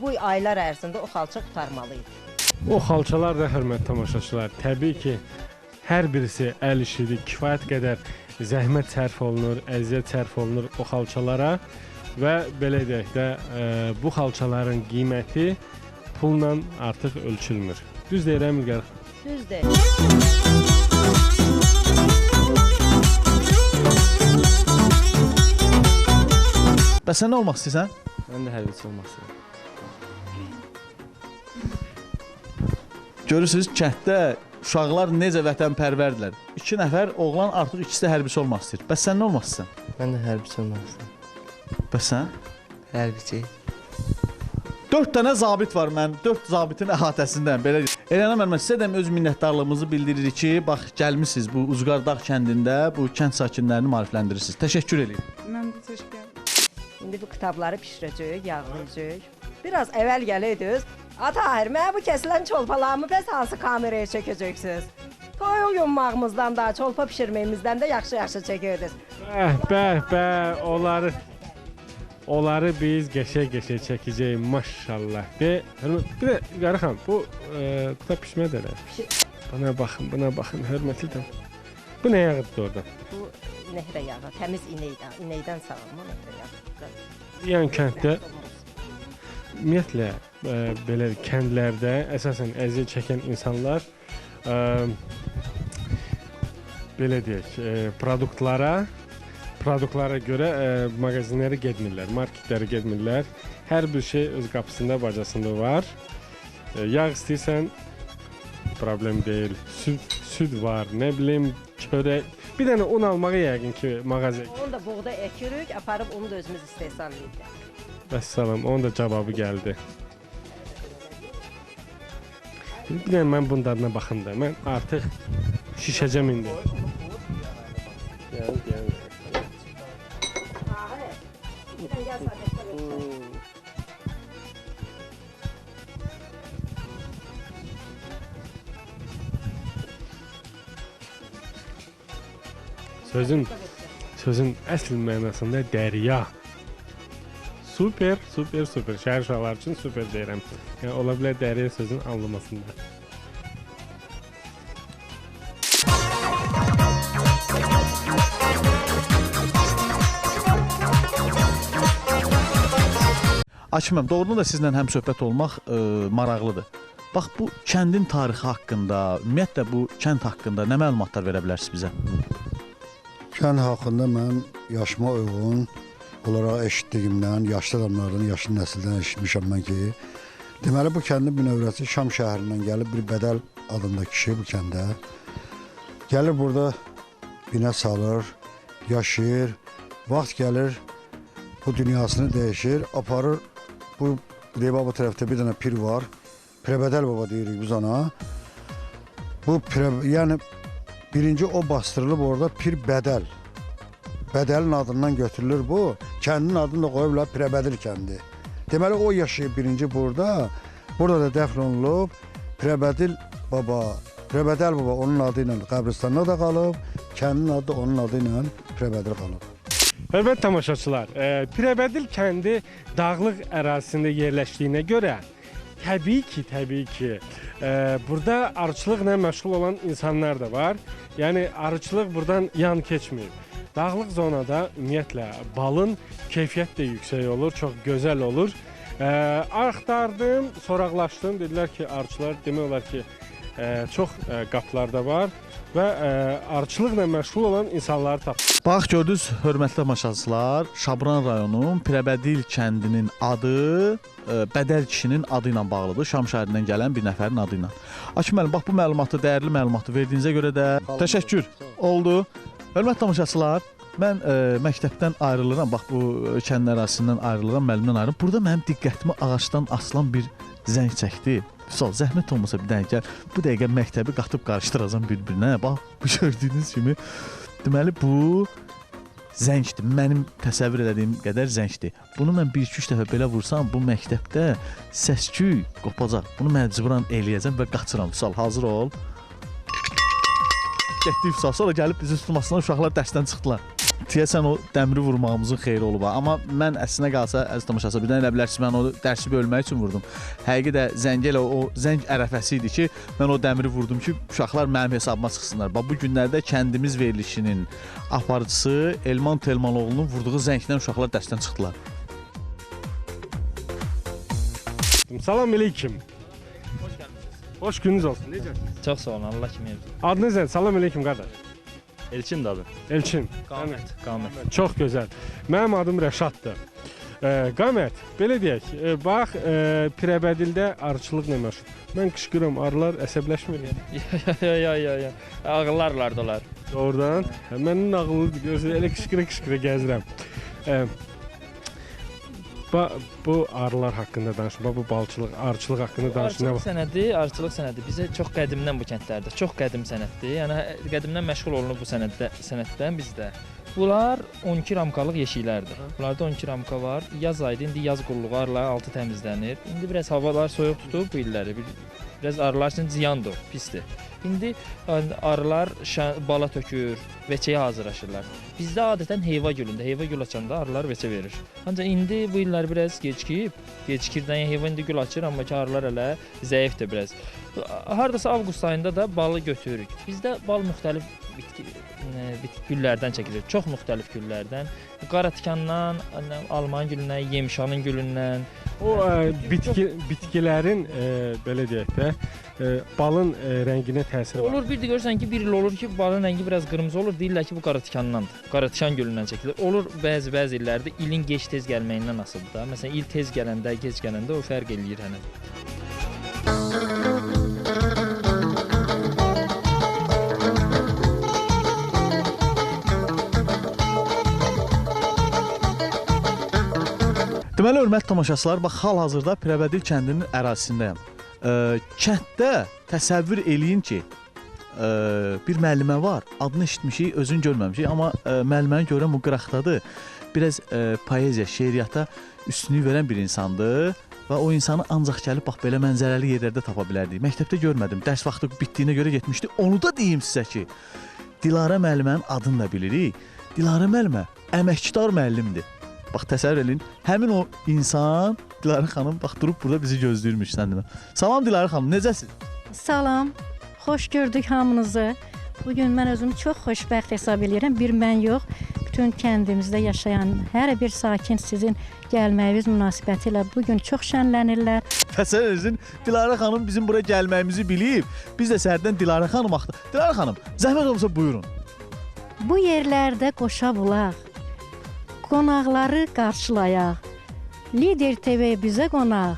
bu aylar ərzində o xalça qurtarmalı idi. O xalçalar da hörmətli tamaşaçılar, təbii ki, hər birisi əl işidir. Kifayət qədər zəhmət sərf olunur, əziyyət sərf olunur o xalçalara və belə deyək də, e, bu xalçaların qiyməti pulla artıq ölçülmür. Düz deyirəm İlqar. Düzdür. Bəs sən nə olmaq istəyirsən? Mən də hərbiçi olmaq istəyirəm. Görürsüz, kənddə uşaqlar necə vətənpərvərdirlər. 2 nəfər oğlan artıq ikisi də hərbiçi olmaq istəyir. Bəs sən nə olmaq istəyirsən? Mən də hərbiçi olmaq istəyirəm. Bəs sən? Hərbiçi. 4 dənə zabit var mən 4 zabitin əhatəsindəyəm. Belə. Elənə müəllimə sizə də öz minnətdarlığımızı bildiririk ki, bax gəlmisiniz bu Uzqardağ kəndində bu kənd sakinlərini maarifləndirirsiniz. Təşəkkür eləyirəm. Mən də təşəkkür edirəm. İndi bu kitabları bişirəcək, yağlayacaq. Biraz əvvəl gəlirdiniz. Atahir, mənə bu kəsilən çolpalarımı bəs hansı kameraya çəkəcəksiniz? Toyuq yummağımızdan da, çolpa bişirməyimizdən də yaxşı-yaxşı çəkirdiniz. Bəh, bəh, bəh, onları onları biz qəşəng-qəşəng çəkəcəyik maşallah. De, bir də İlqar xan, bu e, da pişmədələr. Buna baxın, buna baxın, hörmətli də. Bu nə yağıdır oradan? Bu nehrə yağı, təmiz inəkdən, inəkdən sağılma nehrə yağı. Yəni kənddə ümumiyyətlə e, belə kəndlərdə əsasən əziyyət çəkən insanlar e, belə deyək, e, produktlara produktlara görə e, mağazinlərə getmirlər, marketlərə getmirlər. Hər bir şey öz qapısında, bacasında var. E, yağ istəyirsən problem deyil. Süd, süd var, nə bilim, çörək. Bir dənə un almağa yəqin ki, mağazaya Onu da buğda əkirik, aparıb onu da özümüz istehsal edirik. Vəssalam, onun da cavabı gəldi. Dənə mən bunun dadına baxım da. Mən artıq şişəcəm indi. Gəl. Sözün sözün əsl mənasında dərya. Super, super, super. Şəhər uşaqları üçün super deyirəm. Yəni ola bilər dərya sözün anlamasında. Akiməm, doğrudan da sizlə həm söhbət olmaq ə, maraqlıdır. Bax bu kəndin tarixi haqqında, ümumiyyətlə bu kənd haqqında nə məlumatlar verə bilərsiniz bizə? Kənd haqqında mən yaşıma uyğun olaraq eşitdiyimdən, yaşlı adamlardan, yaşlı nəsildən eşitmişəm mən ki, deməli bu kəndin bünövrəsi Şam şəhərindən gəlib bir Bədəl adında kişi bu kəndə. Gəlir burada binə salır, yaşayır, vaxt gəlir bu dünyasını dəyişir, aparır bu Reyba bu tərəfdə bir dənə pir var. Pirbədəl baba deyirik biz ona. Bu pire, yəni birinci o bastırılıb orada pir bədəl. Bədəlin adından götürülür bu. Kəndin adını da qoyublar Pirebədil kəndi. Deməli o yaşayıb birinci burada. Burada da dəfn olunub. Pirebədil baba, Pirebədəl baba onun adı ilə qəbristanda da qalıb. Kəndin adı onun adı ilə Pirebədil qalıb. Hörmətli tamaşaçılar, e, Pirəbədil kəndi dağlıq ərazisində yerləşdiyinə görə təbii ki, təbii ki, e, burada arıçılıqla məşğul olan insanlar da var. Yəni arıçılıq burdan yan keçmir. Dağlıq zonada ümumiyyətlə balın keyfiyyət də yüksək olur, çox gözəl olur. E, axtardım, soraqlaşdım, dedilər ki, arıçılar demək olar ki, e, çox e, qaplarda var və e, arıçılıqla məşğul olan insanları tapdım. Bax gördünüz, hörmətli tamaşaçılar, Şabran rayonu Pirəbədil kəndinin adı Bədəl kişinin adı ilə bağlıdır. Şam şəhərindən gələn bir nəfərin adı ilə. Akim müəllim, bax bu məlumatı, dəyərli məlumatı verdiyinizə görə də təşəkkür oldu. Hörmətli tamaşaçılar, mən ə, məktəbdən ayrılıram. Bax bu kənd ərazisindən ayrılıram, müəllimdən ayrılıram. Burada mənim diqqətimi ağacdan asılan bir zəng çəkdi. Sol, zəhmət olmasa bir dənə gəl. Bu dəqiqə məktəbi qatıb qarışdıracam bir-birinə. Bax, bu gördüyünüz kimi Deməli bu zəngdir. Mənim təsəvvür etdiyim qədər zəngdir. Bunu mən 1-2-3 dəfə belə vursam, bu məktəbdə səs-küy qopacaq. Bunu məcburan eləyəcəm və qaçıram. Sal, hazır ol. Getdik sal. Sonra gəlib bizi tutmasınlar uşaqlar dərsdən çıxdılar. Deyəsən o dəmiri vurmağımızın xeyri olub. Amma mən əslinə qalsa əziz tamaşaçılar, birdən elə bilərsiniz mən o dərsi bölmək üçün vurdum. Həqiqi də zəng elə o zəng ərəfəsi idi ki, mən o dəmiri vurdum ki, uşaqlar mənim hesabıma çıxsınlar. Bax bu günlərdə kəndimiz verilişinin aparıcısı Elman Telmanoğlu'nun vurduğu zəngdən uşaqlar dərsdən çıxdılar. Salam aleyküm. Hoş geldiniz. Hoş gününüz olsun. Necəsiniz? Çox sağ olun, Allah kimi. Adınız nədir? Salam aleyküm qardaş. Elçin də adı. Elçin. Qamət. Qamət. Çox gözəl. Mənim adım Rəşaddır. E, Qamət, belə deyək, e, bax, e, Pirəbədildə arıçılıqla məşğul. Mən qışqıram, arılar əsəbləşmir. ya ya ya ya. Ağıllarlar da olar. Doğrudan. Mənim nağıllı gözü elə qışqıra qışqıra gəzirəm. E, ba, bu arılar haqqında danışın. Bax bu balçılıq, arıçılıq haqqında danışın. Nə Arıçılıq sənədi, arıçılıq sənədi bizə çox qədimdən bu kəndlərdə, çox qədim sənətdir. Yəni qədimdən məşğul olunub bu sənətdə, sənətdən bizdə. Bunlar 12 ramkalıq yeşiklərdir. Bunlarda 12 ramka var. Yaz ayında indi yaz qulluqlarla altı təmizlənir. İndi biraz havalar soyuq tutub bu illəri. Bir, biraz arılar üçün ziyandır, pisdir. İndi arılar bala tökür, veçəyə hazırlaşırlar. Bizdə adətən heyva gülündə, heyva gül açanda arılar veçə verir. Ancaq indi bu illər biraz gecikib, gecikirdən heyva indi gül açır, amma ki arılar hələ zəifdir biraz. Hardasa avqust ayında da balı götürürük. Bizdə bal müxtəlif bitki, ə, bitki güllərdən çəkilir. Çox müxtəlif güllərdən. Qara tikandan, alman gülündən, yemişanın gülündən. O e, bitki bitkilərin e, belə deyək də e, balın e, rənginə təsiri var. Olur bir də görürsən ki, bir il olur ki, balın rəngi biraz qırmızı olur. Deyirlər ki, bu qara tikandandır. Qara tikan gülündən çəkilir. Olur bəzi bəzi illərdə ilin gec tez gəlməyindən asılıdır da. Məsələn, il tez gələndə, gec gələndə o fərq eləyir hənə. Deməli, hörmətli tamaşaçılar, bax hal-hazırda Pirəbədil kəndinin ərazisindəyəm. Ə, kənddə təsəvvür eləyin ki, ə, bir müəllimə var. Adını eşitmişik, özünü görməmişik, amma ə, müəlliməni görən bu qıraqdadır. Biraz ə, poeziya, şeiriyyata üstünlük verən bir insandır və o insanı ancaq gəlib bax belə mənzərəli yerlərdə tapa bilərdik. Məktəbdə görmədim. Dərs vaxtı bitdiyinə görə getmişdi. Onu da deyim sizə ki, Dilarə müəllimənin adını da bilirik. Dilarə müəllimə əməkdar müəllimdir. Bax təsəvvür eləyin. Həmin o insan Dilarə xanım bax durub burada bizi gözləyirmiş sən demə. Salam Dilarə xanım, necəsiz? Salam. Xoş gördük hamınızı. Bu gün mən özümü çox xoşbəxt hesab edirəm. Bir mən yox, bütün kəndimizdə yaşayan hər bir sakin sizin gəlməyiniz münasibətilə bu gün çox şənlənirlər. Təsəvvür edin, Dilarə xanım bizim bura gəlməyimizi bilib. Biz də səhərdən Dilarə xanım axtı. Dilarə xanım, zəhmət olmasa buyurun. Bu yerlərdə qoşa bulaq. Qonaqları qarşılayaq. Lider TV bizə qonaq.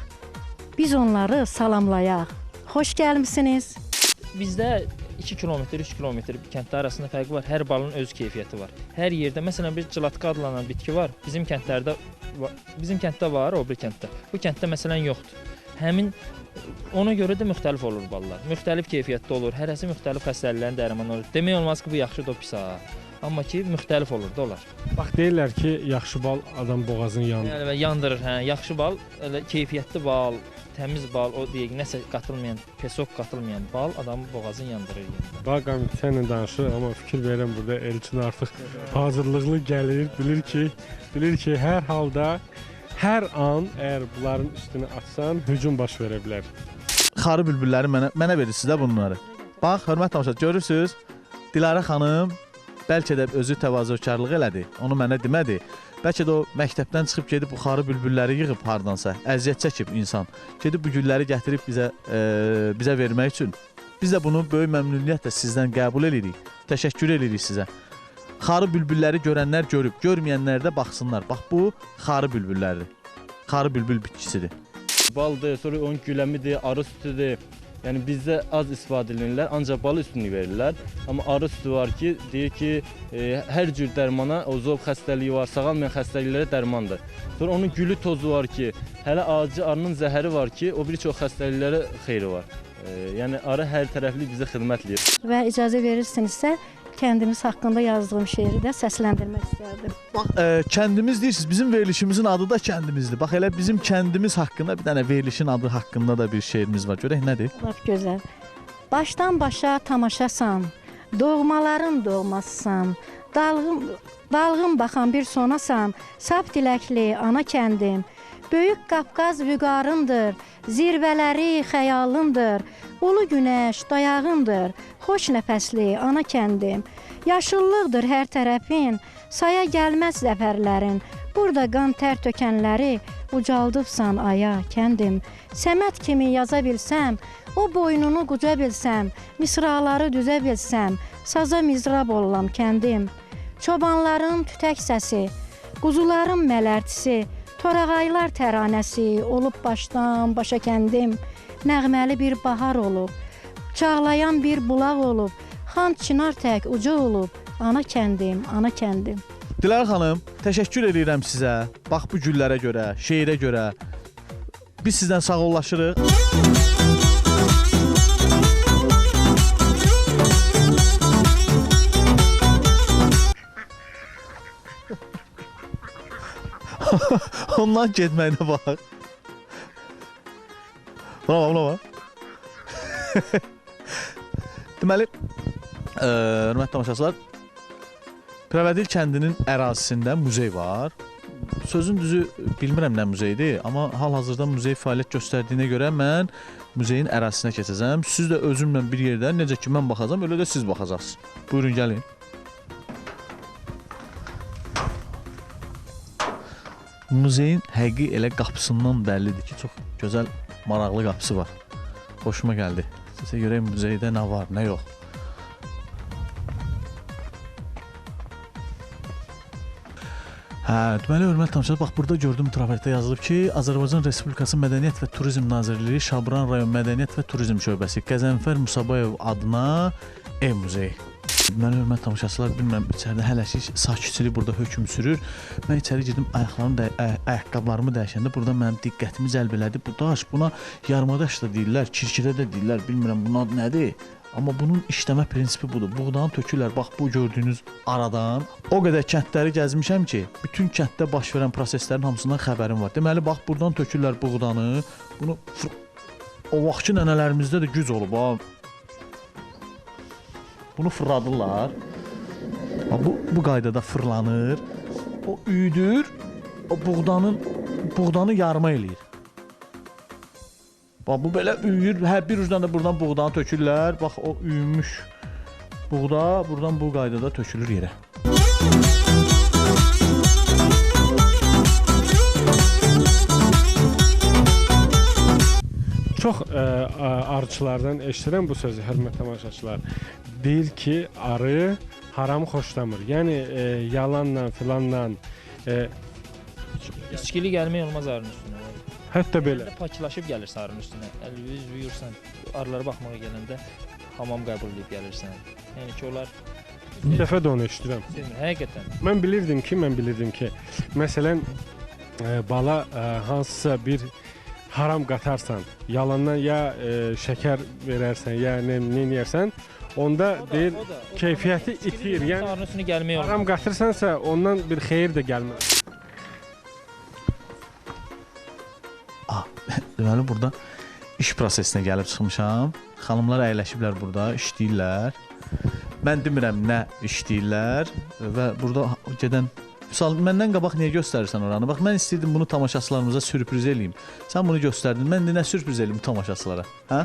Biz onları salamlayaq. Xoş gəlmisiniz. Bizdə 2 kilometr, 3 kilometr kəndlər arasında fərqi var. Hər balın öz keyfiyyəti var. Hər yerdə məsələn bir cılatka adlanan bitki var. Bizim kəndlərdə bizim kənddə var, o bir kənddə. Bu kənddə məsələn yoxdur. Həmin ona görə də müxtəlif olur ballar. Müxtəlif keyfiyyətdə olur. Hərəsi müxtəlif xəstəliklərin dərmanı olur. Demək olmaz ki, bu yaxşıdır, pis ha. Amma ki, müxtəlif olur da onlar. Bax deyirlər ki, yaxşı bal adam boğazını yandır. Yəni yandırır, hə, yaxşı bal, elə keyfiyyətli bal, təmiz bal, o deyək, nəsə qatılmayan, pesok qatılmayan bal adamın boğazını yandırır yəni. Bax qamət sənlə danışır, amma fikir verirəm burada Elçin artıq hazırlıqlı gəlir, bilir ki, bilir ki, hər halda hər an əgər bunların üstünü atsan, hücum baş verə bilər. Xarı bülbülləri mənə mənə verirsiniz də bunları. Bax, hörmət tamaşaçılar, görürsüz? Dilarə xanım bəlkə də özü təvazökarlıq elədi. Onu mənə demədi. Bəlkə də o məktəbdən çıxıb gedib bu xarı bülbülləri yığıb hardansa, əziyyət çəkib insan. Gedib bu gülləri gətirib bizə e, bizə vermək üçün. Biz də bunu böyük məmnuniyyətlə sizdən qəbul edirik. Təşəkkür edirik sizə. Xarı bülbülləri görənlər görüb, görməyənlər də baxsınlar. Bax bu xarı bülbülləridir. Xarı bülbül bitkisidir. baldır, sonra onun güləmidir, arı sütüdür. Yəni bizdə az istifadə edirlər, ancaq balı üstünlük verirlər. Amma arı sütü var ki, deyir ki, e, hər cür dərmana, o zob xəstəliyi var, sağalmayan xəstəliklərə dərmandır. Sonra onun gülü tozu var ki, hələ acı arının zəhəri var ki, o bir çox xəstəliklərə xeyri var. E, yəni arı hər tərəfli bizə xidmət eləyir. Və icazə verirsinizsə, kəndimiz haqqında yazdığım şeiri də səsləndirmək istərdim. Bax, ə, kəndimiz deyirsiniz, bizim verilişimizin adı da kəndimizdir. Bax elə bizim kəndimiz haqqında bir dənə verilişin adı haqqında da bir şeirimiz var. Görək nədir? Lap gözəl. Başdan başa tamaşasan, doğmaların doğmasısan, dalğın Dalğın baxan bir sonasam, sap diləkli ana kəndim. Böyük Qafqaz vüqarındır, zirvələri xəyalındır. Ulu günəş dayağındır, xoş nəfəsli ana kəndim. Yaşıllıqdır hər tərəfin, saya gəlməz zəfərlərin. Burada qan tər tökənləri ucaldıbsan aya kəndim. Səmət kimi yaza bilsəm, o boynunu quca bilsəm, misraları düzə bilsəm, saza mizrab olam kəndim. Çobanların tütək səsi, quzuların mələrtisi, torağaylar təranəsi olub başdan başa kəndim. Nəğməli bir bahar olub, çağlayan bir bulaq olub, xan çınar tək uca olub, ana kəndim, ana kəndim. Dilar xanım, təşəkkür edirəm sizə. Bax bu güllərə görə, şeirə görə. Biz sizdən sağollaşırıq. Ondan getməyinə bax. Buna bax, buna bax. Deməli, ə, hörmətli tamaşaçılar, Pirəvədil kəndinin ərazisində muzey var. Sözün düzü bilmirəm nə muzeydir, amma hal-hazırda muzey fəaliyyət göstərdiyinə görə mən muzeyin ərazisinə keçəcəm. Siz də özümlə bir yerdə necə ki mən baxacağam, elə də siz baxacaqsınız. Buyurun gəlin. Muzeyin həqiqi elə qapısından bəllidir ki, çox gözəl, maraqlı qapısı var. Xoşuma gəldi. Sizə görək muzeydə nə var, nə yox. Hə, deməli hörmətli tamaşaçılar, bax burada gördüm travertdə yazılıb ki, Azərbaycan Respublikası Mədəniyyət və Turizm Nazirliyi Şabran rayon Mədəniyyət və Turizm şöbəsi Qəzənfər Musabayev adına ev muzeyi. Deməli hörmətli tamaşaçılar, bilmirəm içəridə hələlik sakitçilik burada hökm sürür. Mən içəri girdim, ayaqlarımı da ay ayaqqabılarımı dəyişəndə burada mənim diqqətimi cəlb elədi. Bu daş buna yarımadaş da deyirlər, kirkirə də deyirlər, bilmirəm bunun adı nədir. Amma bunun işləmə prinsipi budur. Buğdanı tökürlər. Bax bu gördüyünüz aradan o qədər kəndləri gəzmişəm ki, bütün kənddə baş verən proseslərin hamısından xəbərim var. Deməli bax burdan tökürlər buğdanı. Bunu o vaxtki nənələrimizdə də güc olub ha. Bunu fırladırlar. Bax, Bu bu qaydada fırlanır. O üyüdür. O buğdanın buğdanı yarma eləyir. Bax bu belə üyür. Hər bir ucdan da burdan buğdanı tökürlər. Bax o üyümüş buğda burdan bu qaydada tökülür yerə. Çox ə, ə, arıçılardan eşidirəm bu sözü, hörmətli tamaşaçılar. Deyir ki, arı haramı xoşlamır. Yəni ə, yalanla, filanla ə, İçkili gəlmək olmaz arının üstünə. hətta belə Belə paklaşıb gəlir arının üstünə. Əli yüz yuyursan, arılara baxmağa gələndə hamam qəbul edib gəlirsən. Yəni ki, onlar bir dəfə də onu eşidirəm. sevmir. Həqiqətən. Mən bilirdim ki, mən bilirdim ki, məsələn ə, bala ə, hansısa bir haram qatarsan, yalandan ya ə, şəkər verərsən, ya nə edərsən, onda deyir keyfiyyəti itir. Yəni arının üstünə gəlmək olmaz. haram qatırsansa ondan bir xeyir də gəlməz. Deməli burada iş prosesinə gəlib çıxmışam. Xanımlar əyləşiblər burada, işləyirlər. Mən demirəm nə işləyirlər və burada gedən Misal məndən qabaq niyə göstərirsən oranı? Bax mən istəyirdim bunu tamaşaçılarımıza sürpriz eləyim. Sən bunu göstərdin. Mən də nə sürpriz eləyim tamaşaçılara? Hə?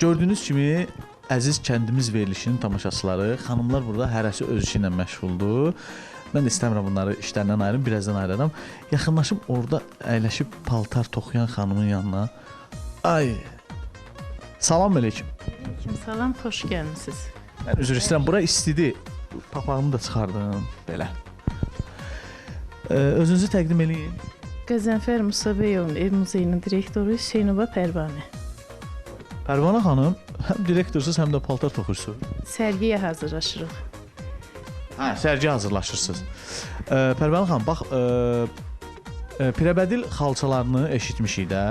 Gördüyünüz kimi əziz kəndimiz verilişinin tamaşaçıları, xanımlar burada hərəsi öz işi ilə məşğuldur. Mən də istəmirəm bunları işlərindən ayırım, birazdan ayıraram. Yaxınlaşım orada əyləşib paltar toxuyan xanımın yanına. Ay. Salam əleykum. Kim salam, xoş gəlmisiniz. Mən üzr istəyirəm, bura istidir. Papağımı da çıxardım belə. Özünüzü təqdim eləyin. Qəzənfər Musabeyovun ev muzeyinin direktoru Hüseynova Pərvanə. Pərvanə xanım, həm direktorsuz, həm də paltar toxuyursunuz. Sərgiyə hazırlaşırıq. Hə, sərgi hazırlaşırsınız. Ee, Pərvanə xanım, bax, e, e, Pirəbədil xalçalarını eşitmişik də.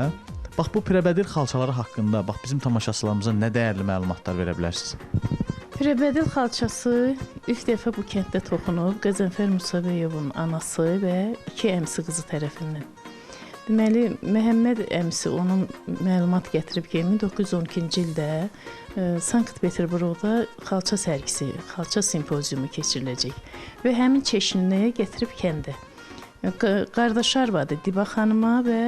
Bax bu Pirəbədil xalçaları haqqında bax bizim tamaşaçılarımıza nə dəyərli məlumatlar verə bilərsiniz? Pirəbədil xalçası ilk dəfə bu kənddə toxunub Qəzənfər Musabeyovun anası və iki əmsi qızı tərəfindən. Deməli, Məhəmməd əmisi onun məlumat gətirib ki, 1912-ci ildə e, Sankt-Peterburqda xalça sərgisi, xalça simpoziumu keçiriləcək və həmin çeşiniyə gətirib kəndə. E, qa- Qardaşlar vardı, Diba xanıma və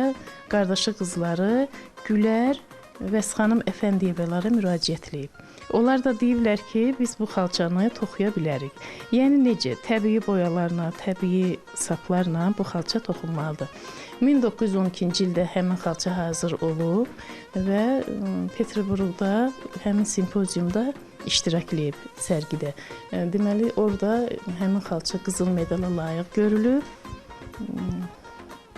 qardaşı qızları Gülər Vəsxanım Əfəndiyevələrə müraciət edib. Onlar da deyiblər ki, biz bu xalçanı toxuya bilərik. Yəni necə? Təbii boyalarla, təbii saplarla bu xalça toxunmalıdır. 1912-ci ildə həmin xalça hazır olub və Peterburqda həmin simpoziumda iştirak edib sərgidə. Deməli, orada həmin xalça qızıl medala layiq görülüb. Hmm,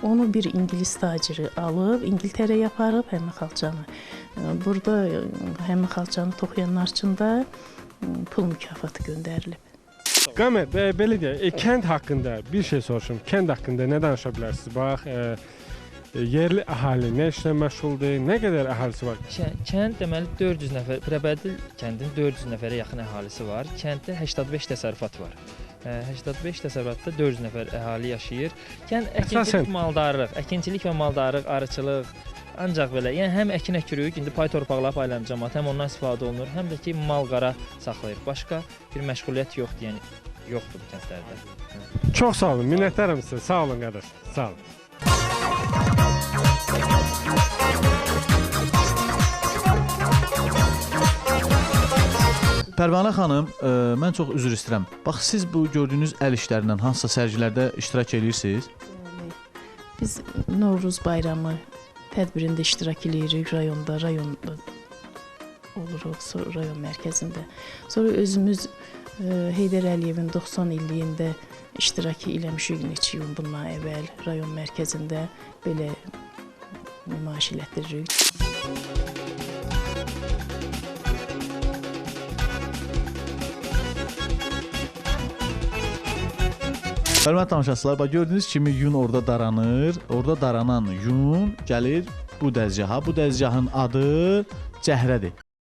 Onu bir ingilis taciri alıb İngiltərəyə aparıb həmin xalçanı. Burada həmin xalçanı toxuyanlar üçün də pul mükafatı göndərilib. Qamer, e, belə deyək, e, kənd haqqında bir şey soruşum. Kənd haqqında nə danışa bilərsiniz? Bax, e, yerli əhali nə işlə məşğuldur? Nə qədər əhalisi var? Kə- Kənd deməli 400 nəfər, Pirəbədil kəndinin 400 nəfərə yaxın əhalisi var. Kənddə 85 təsərrüfat var. Ə, 85 təsərrüfatda 400 nəfər əhali yaşayır. Kənd Əsasən- əkinçilik, maldarlıq, əkinçilik və maldarlıq, arıçılıq ancaq belə, yəni həm əkin əkirik, indi pay torpaqlar paylanır cəmaət, həm ondan istifadə olunur, həm də ki mal-qara saxlayır. Başqa bir məşğuliyyət yoxdur, yəni yoxdur bu kəndlərdə. Çox sağ olun, minnətdaram sizə. Sağ olun qardaş. Sağ olun. Pərvanə xanım, ə, mən çox üzr istəyirəm. Bax siz bu gördüyünüz əl işlərindən hansısa sərgilərdə iştirak edirsiniz? Biz Novruz bayramı tədbirində iştirak eləyirik rayonda, rayonda oluruq, sonra rayon mərkəzində. Sonra özümüz ə, Heydər Əliyevin 90 illiyində iştirak eləmişik neçə il bundan əvvəl rayon mərkəzində belə nümayiş elətdiririk. Hörmətli tamaşaçılar, bax gördüyünüz kimi yun orada daranır. Orada daranan yun gəlir bu dəzgaha. Bu dəzgahın adı Cəhrədir.